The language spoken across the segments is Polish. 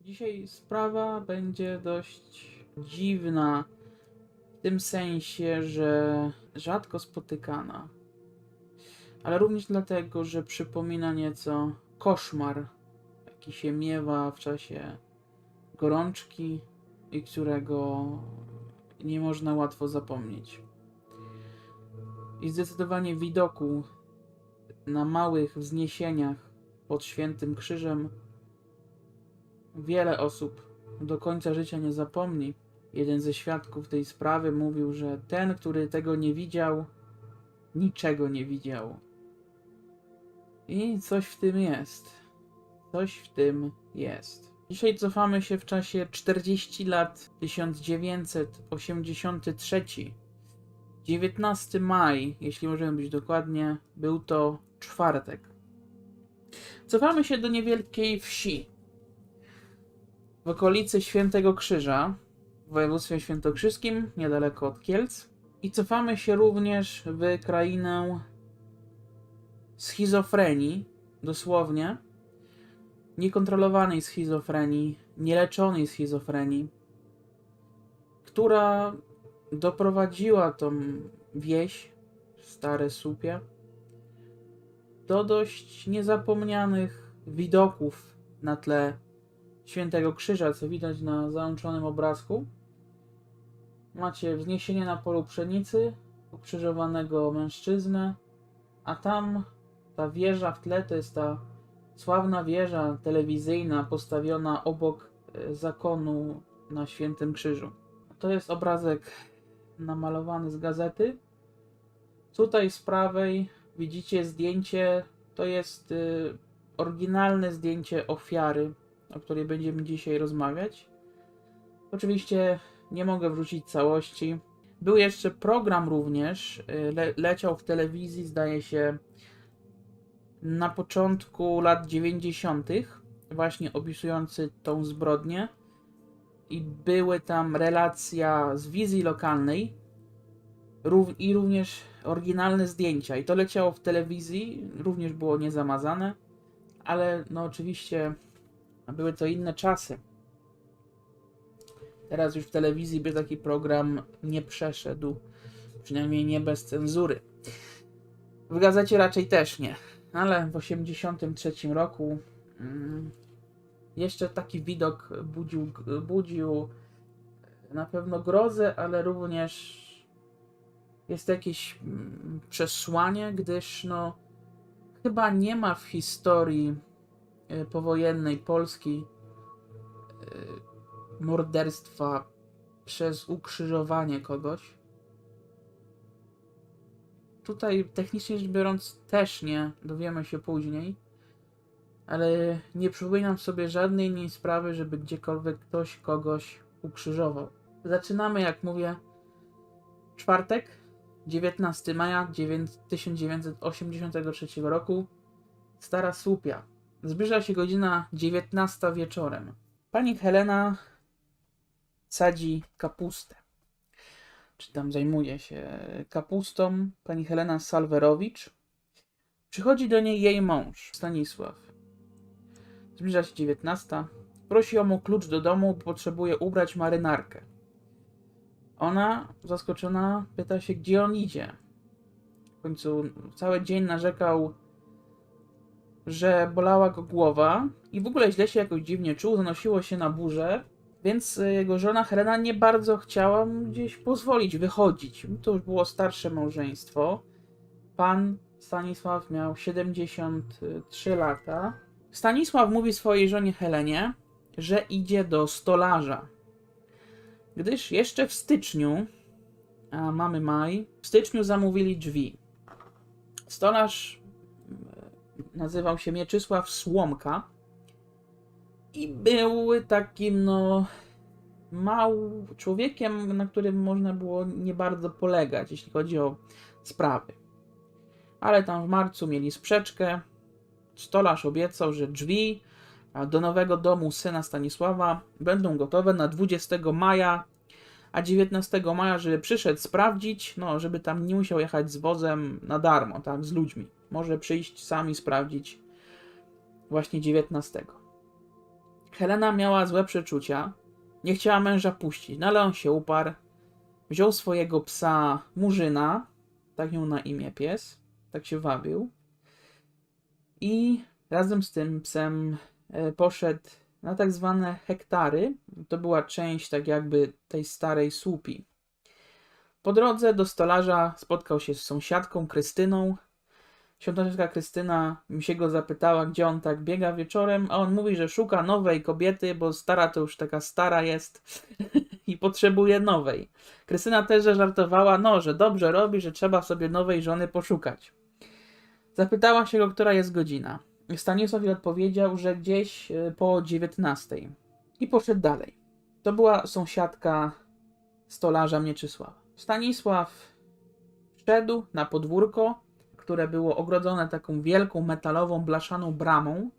Dzisiaj sprawa będzie dość dziwna, w tym sensie, że rzadko spotykana, ale również dlatego, że przypomina nieco koszmar, jaki się miewa w czasie gorączki i którego nie można łatwo zapomnieć. I zdecydowanie widoku na małych wzniesieniach pod Świętym Krzyżem wiele osób do końca życia nie zapomni. Jeden ze świadków tej sprawy mówił, że ten, który tego nie widział, niczego nie widział. I coś w tym jest. Coś w tym jest. Dzisiaj cofamy się w czasie 40 lat 1983. 19 maj, jeśli możemy być dokładnie, był to czwartek. Cofamy się do niewielkiej wsi w okolicy Świętego Krzyża w województwie świętokrzyskim, niedaleko od Kielc. I cofamy się również w krainę schizofrenii, dosłownie, niekontrolowanej schizofrenii, nieleczonej schizofrenii, która doprowadziła tą wieś, Stare Słupie, do dość niezapomnianych widoków na tle Świętego Krzyża, co widać na załączonym obrazku. Macie wzniesienie na polu pszenicy, ukrzyżowanego mężczyznę, a tam ta wieża w tle to jest ta sławna wieża telewizyjna postawiona obok e, zakonu na Świętym Krzyżu. To jest obrazek namalowany z gazety. Tutaj z prawej widzicie zdjęcie, to jest y, oryginalne zdjęcie ofiary, o której będziemy dzisiaj rozmawiać. Oczywiście nie mogę wrzucić całości. Był jeszcze program również, y, le leciał w telewizji, zdaje się, na początku lat 90., właśnie opisujący tą zbrodnię. I były tam relacja z wizji lokalnej i również oryginalne zdjęcia. I to leciało w telewizji, również było niezamazane, ale no oczywiście były to inne czasy. Teraz już w telewizji by taki program nie przeszedł, przynajmniej nie bez cenzury. W gazecie raczej też nie, ale w 1983 roku mm, jeszcze taki widok budził, budził na pewno grozę, ale również jest jakieś mm, przesłanie, gdyż no chyba nie ma w historii powojennej Polski y, morderstwa przez ukrzyżowanie kogoś. Tutaj technicznie rzecz biorąc też nie, dowiemy się później, ale nie przypominam sobie żadnej innej sprawy, żeby gdziekolwiek ktoś kogoś ukrzyżował. Zaczynamy, jak mówię, czwartek, 19 maja 9 1983 roku, Stara Słupia. Zbliża się godzina 19 wieczorem. Pani Helena sadzi kapustę. Czy tam zajmuje się kapustą. Pani Helena Salwerowicz. Przychodzi do niej jej mąż, Stanisław. Zbliża się 19. Prosi o mu klucz do domu, potrzebuje ubrać marynarkę. Ona, zaskoczona, pyta się, gdzie on idzie. W końcu cały dzień narzekał, że bolała go głowa i w ogóle źle się jakoś dziwnie czuł, zanosiło się na burzę, więc y, jego żona Helena nie bardzo chciała mu gdzieś pozwolić wychodzić. To już było starsze małżeństwo. Pan Stanisław miał 73 lata. Stanisław mówi swojej żonie Helenie, że idzie do stolarza gdyż jeszcze w styczniu, a mamy maj, w styczniu zamówili drzwi. Stolarz e, nazywał się Mieczysław Słomka i był takim, no, mał człowiekiem, na którym można było nie bardzo polegać, jeśli chodzi o sprawy. Ale tam w marcu mieli sprzeczkę. Stolarz obiecał, że drzwi do nowego domu syna Stanisława będą gotowe na 20 maja, a 19 maja, żeby przyszedł sprawdzić, no, żeby tam nie musiał jechać z wozem na darmo, tak, z ludźmi. Może przyjść sami sprawdzić właśnie 19. Helena miała złe przeczucia. Nie chciała męża puścić, no ale on się uparł. Wziął swojego psa Murzyna, tak miał na imię pies, tak się wabił. I razem z tym psem e, poszedł na tak zwane hektary. To była część tak jakby tej starej słupi. Po drodze do stolarza spotkał się z sąsiadką Krystyną. Sąsiadka Krystyna mi się go zapytała, gdzie on tak biega wieczorem, a on mówi, że szuka nowej kobiety, bo stara to już taka stara jest i potrzebuje nowej. Krystyna też żartowała, no, że dobrze robi, że trzeba sobie nowej żony poszukać. Zapytała się go, która jest godzina. Stanisław jej odpowiedział, że gdzieś e, po 19. I poszedł dalej. To była sąsiadka stolarza Mieczysława. Stanisław wszedł na podwórko, które było ogrodzone taką wielką metalową blaszaną bramą.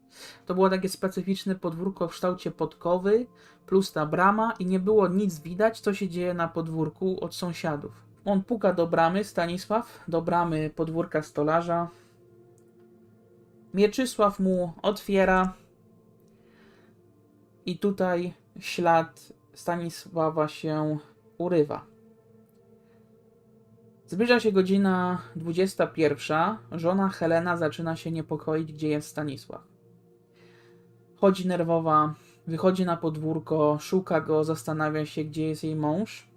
To było takie specyficzne podwórko w kształcie podkowy, plus ta brama, i nie było nic widać, co się dzieje na podwórku od sąsiadów. On puka do bramy, Stanisław, do bramy podwórka stolarza. Mieczysław mu otwiera, i tutaj ślad Stanisława się urywa. Zbliża się godzina 21. Żona Helena zaczyna się niepokoić, gdzie jest Stanisław. Chodzi nerwowa, wychodzi na podwórko, szuka go, zastanawia się, gdzie jest jej mąż.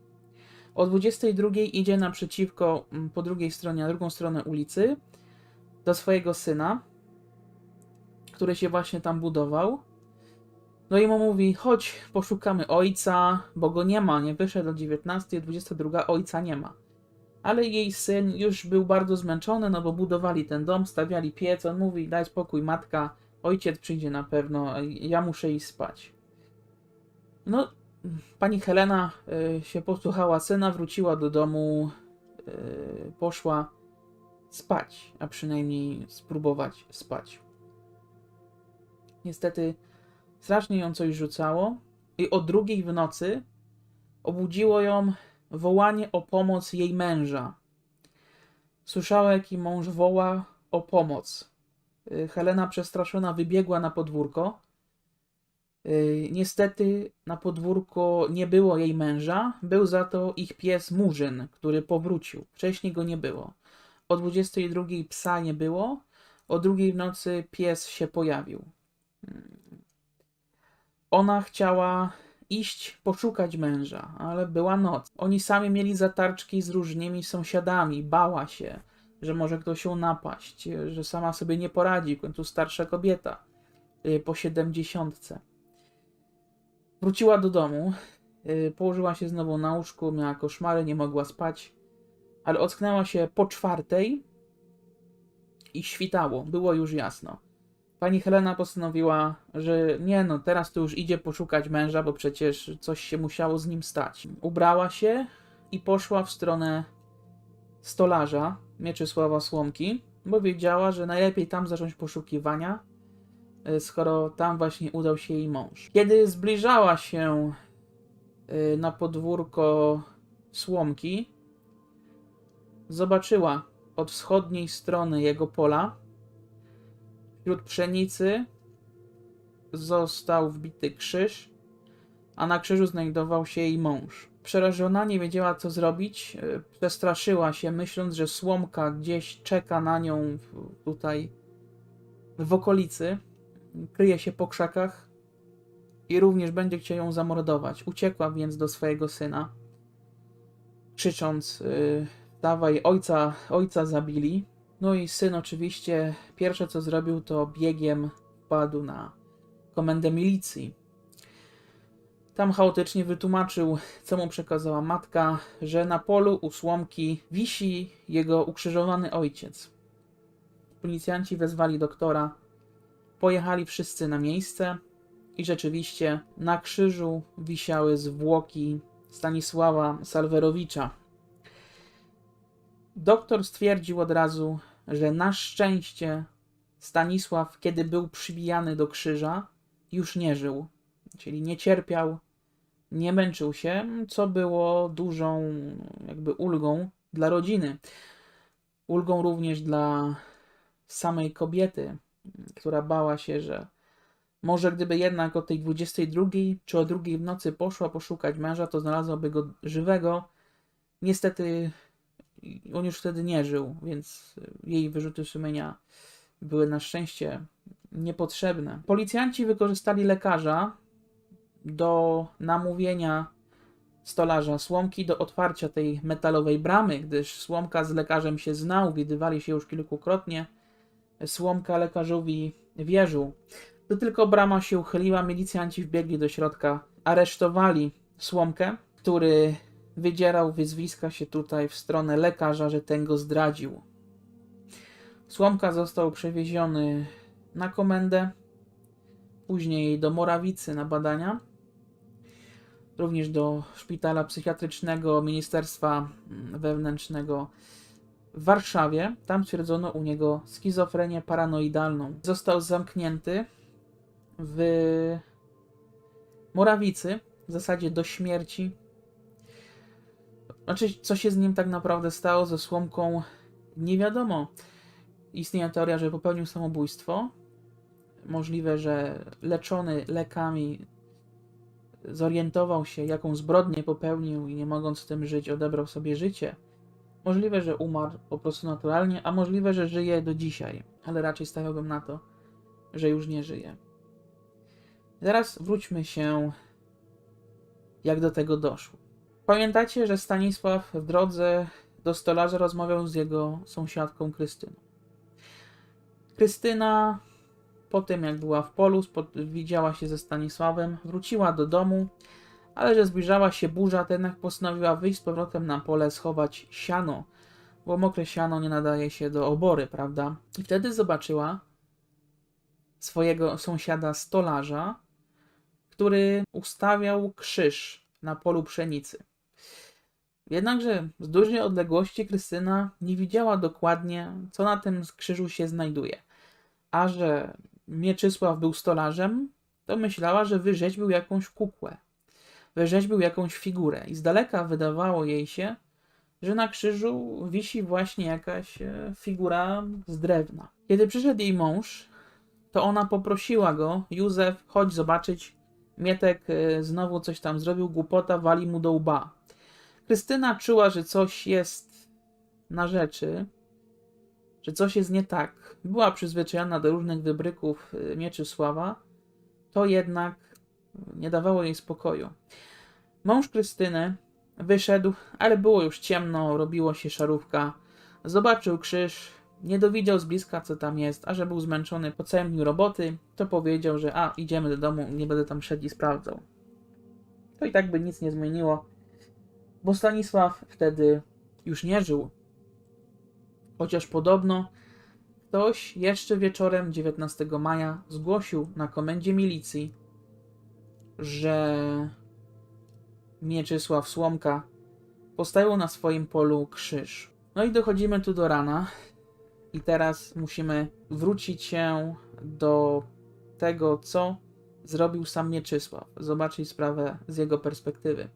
O 22 idzie naprzeciwko, mm, po drugiej stronie, na drugą stronę ulicy, do swojego syna, który się właśnie tam budował. No i mu mówi, chodź, poszukamy ojca, bo go nie ma, nie wyszedł o 19, 22, ojca nie ma ale jej syn już był bardzo zmęczony, no bo budowali ten dom, stawiali piec. On mówi: Daj spokój, matka, ojciec przyjdzie na pewno, ja muszę iść spać. No, pani Helena y, się posłuchała syna, wróciła do domu, y, poszła spać, a przynajmniej spróbować spać. Niestety, strasznie ją coś rzucało, i o drugiej w nocy obudziło ją wołanie o pomoc jej męża. Słyszała, jaki mąż woła o pomoc. Y, Helena przestraszona wybiegła na podwórko. Y, niestety na podwórko nie było jej męża, był za to ich pies Murzyn, który powrócił. Wcześniej go nie było. O 22 psa nie było, o drugiej w nocy pies się pojawił. Mm. Ona chciała iść poszukać męża, ale była noc. Oni sami mieli zatarczki z różnymi sąsiadami, bała się, że może ktoś ją napaść, że sama sobie nie poradzi, w końcu starsza kobieta y, po siedemdziesiątce. Wróciła do domu, y, położyła się znowu na łóżku, miała koszmary, nie mogła spać, ale ocknęła się po czwartej i świtało, było już jasno. Pani Helena postanowiła, że nie no, teraz to już idzie poszukać męża, bo przecież coś się musiało z nim stać. Ubrała się i poszła w stronę stolarza Mieczysława Słomki, bo wiedziała, że najlepiej tam zacząć poszukiwania, e, skoro tam właśnie udał się jej mąż. Kiedy zbliżała się e, na podwórko Słomki, zobaczyła od wschodniej strony jego pola Wśród pszenicy został wbity krzyż, a na krzyżu znajdował się jej mąż. Przerażona nie wiedziała, co zrobić. E, przestraszyła się, myśląc, że słomka gdzieś czeka na nią tutaj w okolicy. Kryje się po krzakach i również będzie chciał ją zamordować. Uciekła więc do swojego syna, krzycząc: yy, Dawaj, ojca, ojca zabili. No i syn oczywiście pierwsze co zrobił to biegiem wpadł na komendę milicji. Tam chaotycznie wytłumaczył, co mu przekazała matka, że na polu u słomki wisi jego ukrzyżowany ojciec. Policjanci wezwali doktora, pojechali wszyscy na miejsce i rzeczywiście na krzyżu wisiały zwłoki Stanisława Salwerowicza. Doktor stwierdził od razu, że na szczęście Stanisław, kiedy był przybijany do krzyża, już nie żył, czyli nie cierpiał, nie męczył się, co było dużą jakby ulgą dla rodziny. Ulgą również dla samej kobiety, która bała się, że Może gdyby jednak o tej 22 czy o drugiej w nocy poszła poszukać męża, to znalazłaby go żywego. Niestety on już wtedy nie żył, więc jej wyrzuty sumienia były na szczęście niepotrzebne. Policjanci wykorzystali lekarza do namówienia stolarza Słomki do otwarcia tej metalowej bramy, gdyż Słomka z lekarzem się znał, widywali się już kilkukrotnie. Słomka lekarzowi wierzył. Gdy tylko brama się uchyliła, milicjanci wbiegli do środka, aresztowali Słomkę, który wydzierał wyzwiska się tutaj w stronę lekarza, że ten go zdradził. Słomka został przewieziony na komendę, później do Morawicy na badania, również do szpitala psychiatrycznego Ministerstwa Wewnętrznego w Warszawie. Tam stwierdzono u niego schizofrenię paranoidalną. Został zamknięty w Morawicy, w zasadzie do śmierci. Znaczy, co się z nim tak naprawdę stało, ze Słomką, nie wiadomo. Istnieje teoria, że popełnił samobójstwo. Możliwe, że leczony lekami zorientował się, jaką zbrodnię popełnił i nie mogąc z tym żyć, odebrał sobie życie. Możliwe, że umarł po prostu naturalnie, a możliwe, że żyje do dzisiaj, ale raczej stawiałbym na to, że już nie żyje. Teraz wróćmy się, jak do tego doszło. Pamiętacie, że Stanisław w drodze do stolarza rozmawiał z jego sąsiadką Krystyną. Krystyna po tym, jak była w polu, widziała się ze Stanisławem, wróciła do domu, ale że zbliżała się burza, to jednak postanowiła wyjść z powrotem na pole, schować siano, bo mokre siano nie nadaje się do obory, prawda? I wtedy zobaczyła swojego sąsiada stolarza, który ustawiał krzyż na polu pszenicy. Jednakże z dużej odległości Krystyna nie widziała dokładnie, co na tym krzyżu się znajduje. A że Mieczysław był stolarzem, to myślała, że wyrzeźbił jakąś kukłę. Wyrzeźbił jakąś figurę i z daleka wydawało jej się, że na krzyżu wisi właśnie jakaś e, figura z drewna. Kiedy przyszedł jej mąż, to ona poprosiła go, Józef, chodź zobaczyć, Mietek e, znowu coś tam zrobił, głupota wali mu do łba. Krystyna czuła, że coś jest na rzeczy, że coś jest nie tak. Była przyzwyczajona do różnych wybryków y, Mieczysława, to jednak nie dawało jej spokoju. Mąż Krystyny wyszedł, ale było już ciemno, robiło się szarówka. Zobaczył krzyż, nie dowiedział z bliska, co tam jest, a że był zmęczony po całym dniu roboty, to powiedział, że a, idziemy do domu, nie będę tam szedł i sprawdzał. To i tak by nic nie zmieniło, bo Stanisław wtedy już nie żył. Chociaż podobno ktoś jeszcze wieczorem 19 maja zgłosił na komendzie milicji, że Mieczysław Słomka postawił na swoim polu krzyż. No i dochodzimy tu do rana. I teraz musimy wrócić się do tego, co zrobił sam Mieczysław. Zobaczyć sprawę z jego perspektywy.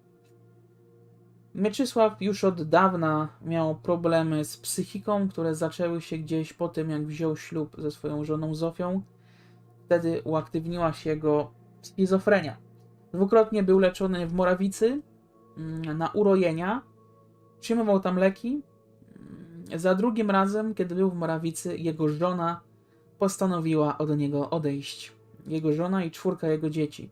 Mieczysław już od dawna miał problemy z psychiką, które zaczęły się gdzieś po tym, jak wziął ślub ze swoją żoną Zofią. Wtedy uaktywniła się jego schizofrenia. Dwukrotnie był leczony w Morawicy mm, na urojenia. Przyjmował tam leki. Mm, Za drugim razem, kiedy był w Morawicy, jego żona postanowiła od niego odejść. Jego żona i czwórka jego dzieci.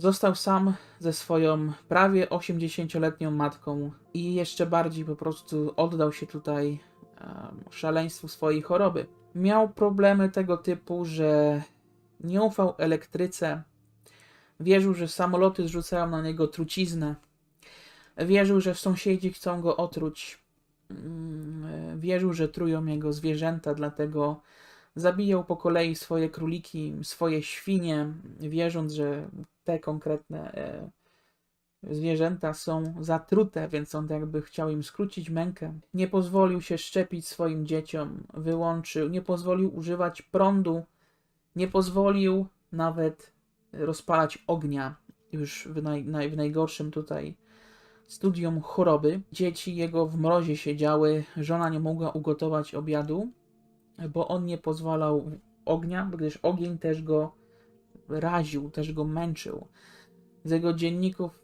Został sam ze swoją prawie 80-letnią matką i jeszcze bardziej po prostu oddał się tutaj em, szaleństwu swojej choroby. Miał problemy tego typu, że nie ufał elektryce, wierzył, że samoloty zrzucają na niego truciznę, wierzył, że sąsiedzi chcą go otruć, Mm, wierzył, że trują jego zwierzęta, dlatego zabijał po kolei swoje króliki, swoje świnie, wierząc, że te konkretne e, zwierzęta są zatrute, więc on jakby chciał im skrócić mękę. Nie pozwolił się szczepić swoim dzieciom, wyłączył, nie pozwolił używać prądu, nie pozwolił nawet rozpalać ognia, już w, naj, naj, w najgorszym tutaj studium choroby. Dzieci jego w mrozie siedziały, żona nie mogła ugotować obiadu, bo on nie pozwalał ognia, gdyż ogień też go raził, też go męczył. Z jego dzienników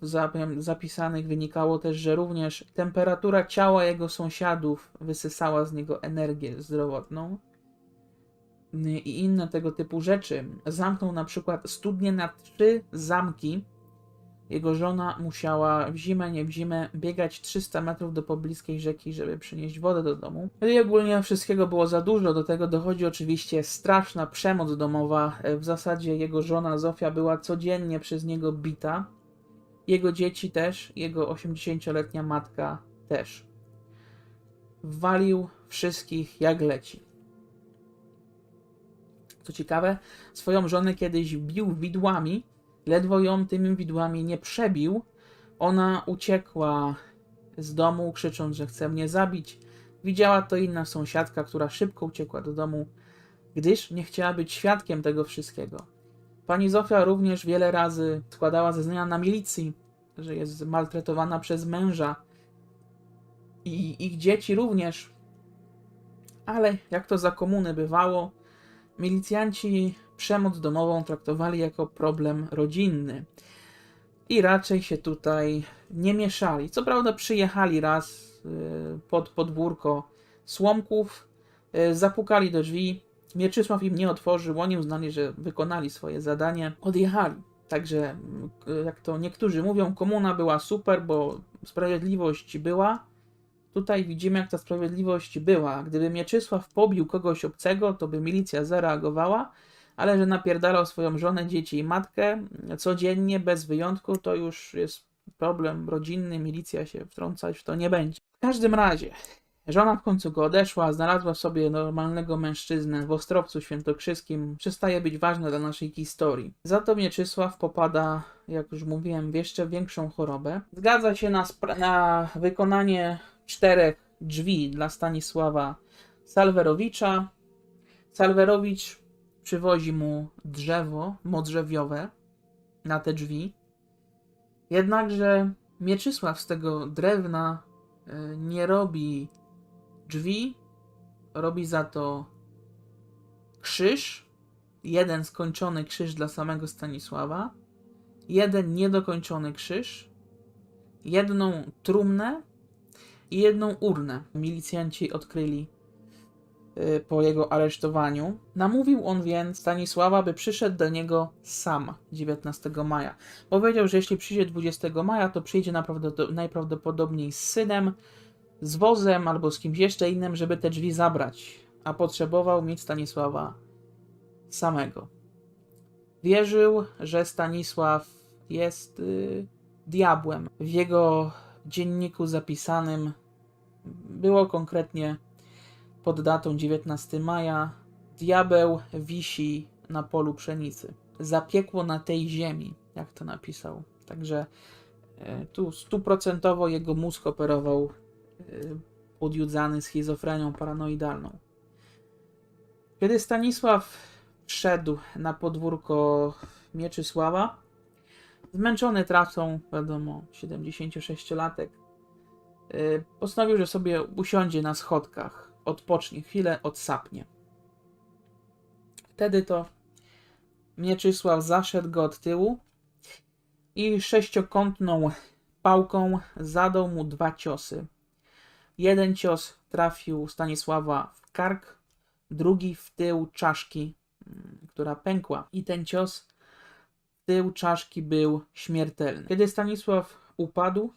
zapisanych wynikało też, że również temperatura ciała jego sąsiadów wysysała z niego energię zdrowotną i inne tego typu rzeczy. Zamknął na przykład studnie na trzy zamki. Jego żona musiała w zimę, nie w zimę, biegać 300 metrów do pobliskiej rzeki, żeby przynieść wodę do domu. No I ogólnie wszystkiego było za dużo. Do tego dochodzi oczywiście straszna przemoc domowa. W zasadzie jego żona Zofia była codziennie przez niego bita. Jego dzieci też, jego 80-letnia matka też. Walił wszystkich jak leci. Co ciekawe, swoją żonę kiedyś bił widłami, ledwo ją tymi widłami nie przebił. Ona uciekła z domu, krzycząc, że chce mnie zabić. Widziała to inna sąsiadka, która szybko uciekła do domu, gdyż nie chciała być świadkiem tego wszystkiego. Pani Zofia również wiele razy składała zeznania na milicji, że jest maltretowana przez męża i ich dzieci również. Ale jak to za komuny bywało, milicjanci przemoc domową traktowali jako problem rodzinny i raczej się tutaj nie mieszali. Co prawda przyjechali raz y, pod podwórko Słomków, y, zapukali do drzwi, Mieczysław im nie otworzył, oni uznali, że wykonali swoje zadanie, odjechali. Także, y, jak to niektórzy mówią, komuna była super, bo sprawiedliwość była, Tutaj widzimy, jak ta sprawiedliwość była. Gdyby Mieczysław pobił kogoś obcego, to by milicja zareagowała, ale że napierdalał swoją żonę, dzieci i matkę codziennie, bez wyjątku, to już jest problem rodzinny, milicja się wtrącać w to nie będzie. W każdym razie, żona w końcu go odeszła, znalazła sobie normalnego mężczyznę w Ostrowcu Świętokrzyskim, przestaje być ważna dla naszej historii. Za to Mieczysław popada, jak już mówiłem, w jeszcze większą chorobę. Zgadza się na, na wykonanie czterech drzwi dla Stanisława Salwerowicza. Salwerowicz przywozi mu drzewo modrzewiowe na te drzwi. Jednakże Mieczysław z tego drewna y, nie robi drzwi, robi za to krzyż. Jeden skończony krzyż dla samego Stanisława, jeden niedokończony krzyż, jedną trumnę i jedną urnę. Milicjanci odkryli po jego aresztowaniu. Namówił on więc Stanisława, by przyszedł do niego sam 19 maja. Powiedział, że jeśli przyjdzie 20 maja, to przyjdzie najprawdopodobniej z synem, z wozem albo z kimś jeszcze innym, żeby te drzwi zabrać, a potrzebował mieć Stanisława samego. Wierzył, że Stanisław jest y, diabłem. W jego dzienniku zapisanym było konkretnie pod datą 19 maja: Diabeł wisi na polu pszenicy. Zapiekło na tej ziemi, jak to napisał. Także e, tu stuprocentowo jego mózg operował e, podjudzany schizofrenią paranoidalną. Kiedy Stanisław wszedł na podwórko Mieczysława, zmęczony tracą, wiadomo, 76-latek, yy, postanowił, że sobie usiądzie na schodkach, odpocznie chwilę, odsapnie. Wtedy to Mieczysław zaszedł go od tyłu i sześciokątną pałką zadał mu dwa ciosy. Jeden cios trafił Stanisława w kark, drugi w tył czaszki, mm, która pękła. I ten cios w tył czaszki był śmiertelny. Kiedy Stanisław upadł,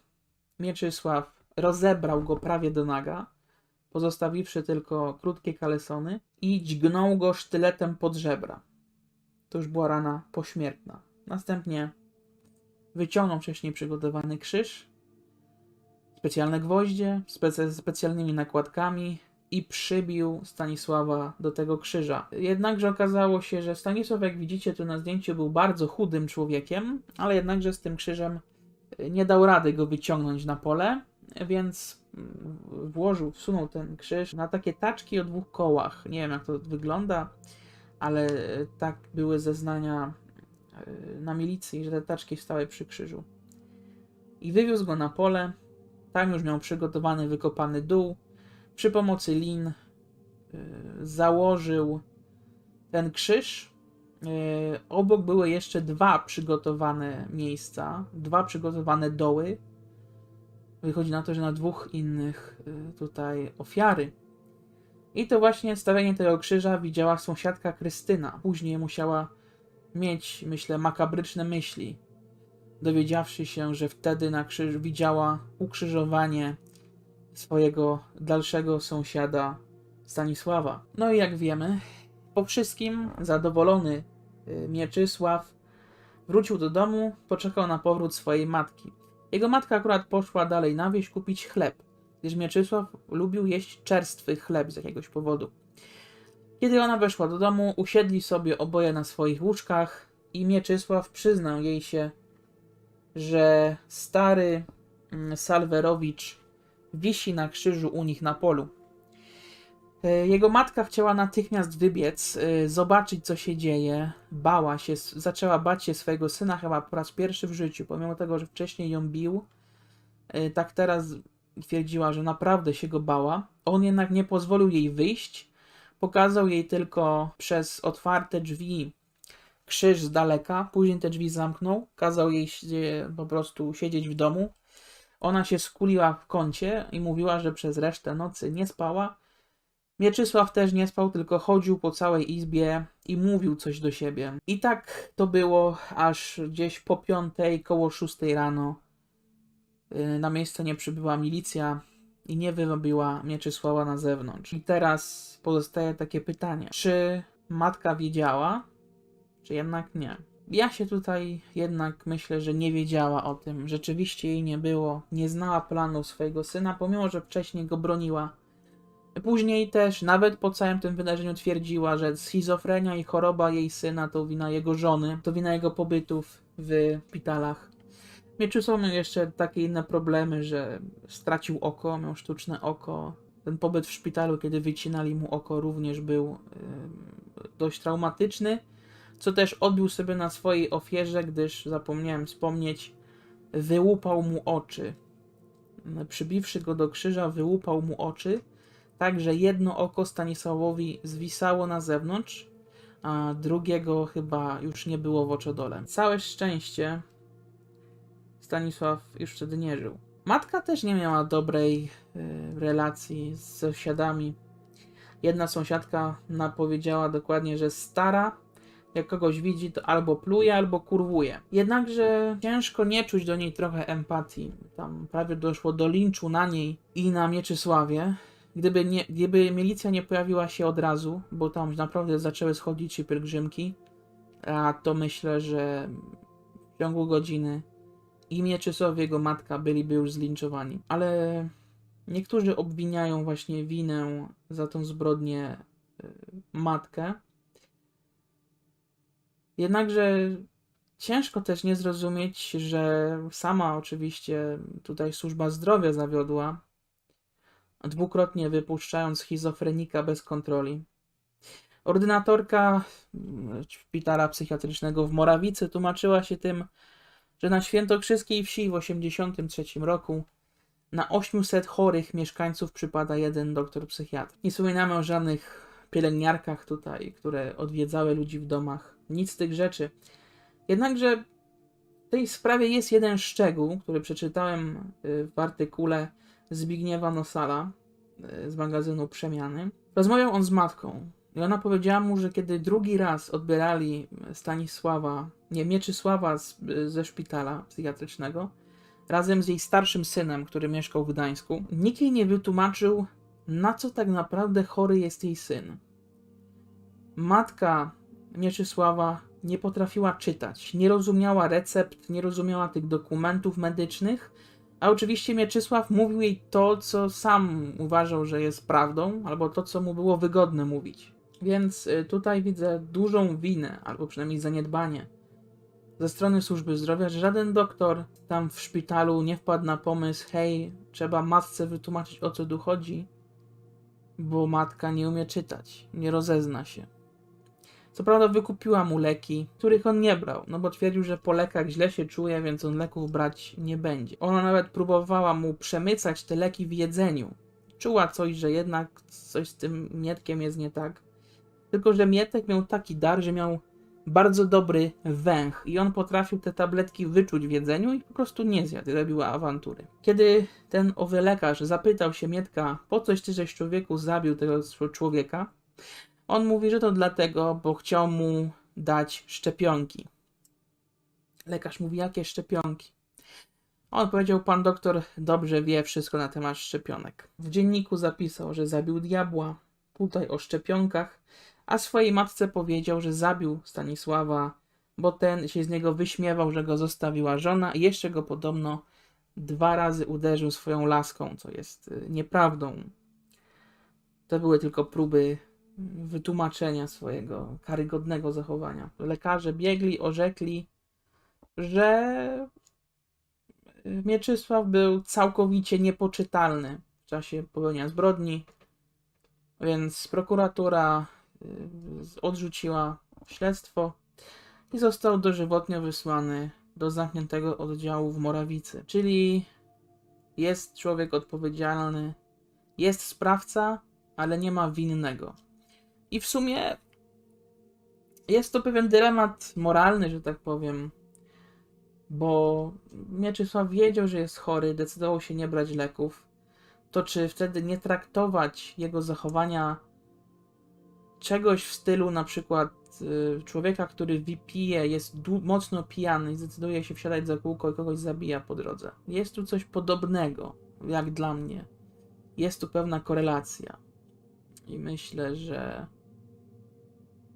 Mieczysław rozebrał go prawie do naga, pozostawiwszy tylko krótkie kalesony i dźgnął go sztyletem pod żebra. To już była rana pośmiertna. Następnie wyciągnął wcześniej przygotowany krzyż, specjalne gwoździe specy- specjalnymi nakładkami i przybił Stanisława do tego krzyża. Jednakże okazało się, że Stanisław, jak widzicie tu na zdjęciu, był bardzo chudym człowiekiem, ale jednakże z tym krzyżem nie dał rady go wyciągnąć na pole, więc włożył, wsunął ten krzyż na takie taczki o dwóch kołach. Nie wiem, jak to wygląda, ale y, tak były zeznania y, na milicji, że te taczki stały przy krzyżu. I wywiózł go na pole. Tam już miał przygotowany, wykopany dół. Przy pomocy lin y, założył ten krzyż. Obok były jeszcze dwa przygotowane miejsca, dwa przygotowane doły. Wychodzi na to, że na dwóch innych yy, tutaj ofiary. I to właśnie stawianie tego krzyża widziała sąsiadka Krystyna. Później musiała mieć, myślę, makabryczne myśli, dowiedziawszy się, że wtedy na krzyż widziała ukrzyżowanie swojego dalszego sąsiada Stanisława. No i jak wiemy, po wszystkim zadowolony y, Mieczysław wrócił do domu, poczekał na powrót swojej matki. Jego matka akurat poszła dalej na wieś kupić chleb, gdyż Mieczysław lubił jeść czerstwy chleb z jakiegoś powodu. Kiedy ona weszła do domu, usiedli sobie oboje na swoich łóżkach i Mieczysław przyznał jej się, że stary mm, Salwerowicz wisi na krzyżu u nich na polu. E, Jego matka chciała natychmiast wybiec, e, zobaczyć co się dzieje. Bała się, zaczęła bać się swojego syna chyba po raz pierwszy w życiu, pomimo tego, że wcześniej ją bił. e, Tak teraz twierdziła, że naprawdę się go bała. On jednak nie pozwolił jej wyjść. Pokazał jej tylko przez otwarte drzwi krzyż z daleka. Później te drzwi zamknął. Kazał jej po prostu siedzieć w domu. Ona się skuliła w kącie i mówiła, że przez resztę nocy nie spała. Mieczysław też nie spał, tylko chodził po całej izbie i mówił coś do siebie. I tak to było aż gdzieś po piątej, koło szóstej rano. Yy, Na miejsce nie przybyła milicja i nie wyrobiła Mieczysława na zewnątrz. I teraz pozostaje takie pytanie: czy matka wiedziała, czy jednak nie? Ja się tutaj jednak myślę, że nie wiedziała o tym. Rzeczywiście jej nie było. Nie znała planów swojego syna, pomimo że wcześniej go broniła. Później też, nawet po całym tym wydarzeniu, twierdziła, że schizofrenia i choroba jej syna to wina jego żony, to wina jego pobytów w szpitalach. Mieczysław miał jeszcze takie inne problemy, że stracił oko, miał sztuczne oko. Ten pobyt w szpitalu, kiedy wycinali mu oko, również był yy, dość traumatyczny, co też odbił sobie na swojej ofierze, gdyż zapomniałem wspomnieć, wyłupał mu oczy. Przybiwszy go do krzyża, wyłupał mu oczy, tak że jedno oko Stanisławowi zwisało na zewnątrz, a drugiego chyba już nie było w oczodole. Całe szczęście Stanisław już wtedy nie żył. Matka też nie miała dobrej y, relacji z sąsiadami. Jedna sąsiadka napowiedziała dokładnie, że stara, jak kogoś widzi, to albo pluje, albo kurwuje. Jednakże ciężko nie czuć do niej trochę empatii. Tam prawie doszło do linczu na niej i na Mieczysławie. Gdyby, nie, gdyby milicja nie pojawiła się od razu, bo tam naprawdę zaczęły schodzić się pielgrzymki, a to myślę, że w ciągu godziny i Mieczysław, jego matka byliby już zlinczowani. Ale niektórzy obwiniają właśnie winę za tą zbrodnię y, matkę. Jednakże ciężko też nie zrozumieć, że sama oczywiście tutaj służba zdrowia zawiodła, dwukrotnie wypuszczając schizofrenika bez kontroli. Ordynatorka mm, szpitala psychiatrycznego w Morawicy tłumaczyła się tym, że na świętokrzyskiej wsi w 1983 roku na 800 chorych mieszkańców przypada jeden doktor psychiatr. Nie wspominamy o żadnych pielęgniarkach tutaj, które odwiedzały ludzi w domach. Nic z tych rzeczy. Jednakże w tej sprawie jest jeden szczegół, który przeczytałem y, w artykule Zbigniewa Nosala y, z magazynu Przemiany. Rozmawiał on z matką i ona powiedziała mu, że kiedy drugi raz odbierali Stanisława, nie, Mieczysława z, ze szpitala psychiatrycznego, razem z jej starszym synem, który mieszkał w Gdańsku, nikt jej nie wytłumaczył, na co tak naprawdę chory jest jej syn. Matka Mieczysława nie potrafiła czytać, nie rozumiała recept, nie rozumiała tych dokumentów medycznych, a oczywiście Mieczysław mówił jej to, co sam uważał, że jest prawdą, albo to, co mu było wygodne mówić. Więc y, tutaj widzę dużą winę, albo przynajmniej zaniedbanie ze strony służby zdrowia, że żaden doktor tam w szpitalu nie wpadł na pomysł, hej, trzeba matce wytłumaczyć o co tu chodzi, bo matka nie umie czytać, nie rozezna się. Co prawda wykupiła mu leki, których on nie brał, no bo twierdził, że po lekach źle się czuje, więc on leków brać nie będzie. Ona nawet próbowała mu przemycać te leki w jedzeniu. Czuła coś, że jednak coś z tym mietkiem jest nie tak. Tylko, że Mietek miał taki dar, że miał bardzo dobry węch i on potrafił te tabletki wyczuć w jedzeniu i po prostu nie zjadł, robiła awantury. Kiedy ten owy lekarz zapytał się Mietka, po coś ty żeś człowieku zabił tego człowieka, on mówi, że to dlatego, bo chciał mu dać szczepionki. Lekarz mówi, jakie szczepionki? On powiedział, pan doktor dobrze wie wszystko na temat szczepionek. W dzienniku zapisał, że zabił diabła, tutaj o szczepionkach, a swojej matce powiedział, że zabił Stanisława, bo ten się z niego wyśmiewał, że go zostawiła żona i jeszcze go podobno dwa razy uderzył swoją laską, co jest y, nieprawdą. To były tylko próby wytłumaczenia swojego karygodnego zachowania. Lekarze biegli, orzekli, że Mieczysław był całkowicie niepoczytalny w czasie popełnienia zbrodni, więc prokuratura y, odrzuciła śledztwo i został dożywotnio wysłany do zamkniętego oddziału w Morawicy. Czyli jest człowiek odpowiedzialny, jest sprawca, ale nie ma winnego. I w sumie jest to pewien dylemat moralny, że tak powiem, bo Mieczysław wiedział, że jest chory, decydował się nie brać leków. To czy wtedy nie traktować jego zachowania czegoś w stylu na przykład y, człowieka, który wypije, jest mocno pijany i zdecyduje się wsiadać za kółko i kogoś zabija po drodze. Jest tu coś podobnego, jak dla mnie. Jest tu pewna korelacja. I myślę, że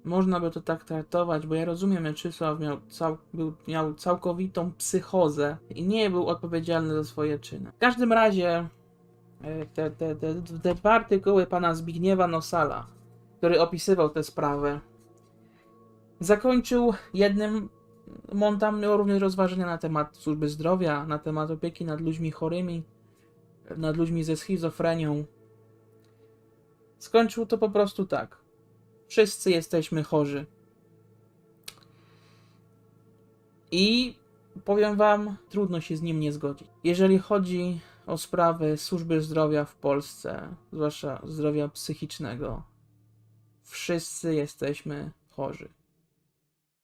można by to tak traktować, bo ja rozumiem, Mieczysław miał, cał, był, miał całkowitą psychozę i nie był odpowiedzialny za swoje czyny. W każdym razie e, te, te, te, te dwa artykuły pana Zbigniewa Nosala, który opisywał tę sprawę, zakończył jednym, on miał również rozważania na temat służby zdrowia, na temat opieki nad ludźmi chorymi, nad ludźmi ze schizofrenią. Skończył to po prostu tak. Wszyscy jesteśmy chorzy. I powiem Wam, trudno się z nim nie zgodzić. Jeżeli chodzi o sprawy służby zdrowia w Polsce, zwłaszcza zdrowia psychicznego, wszyscy jesteśmy chorzy.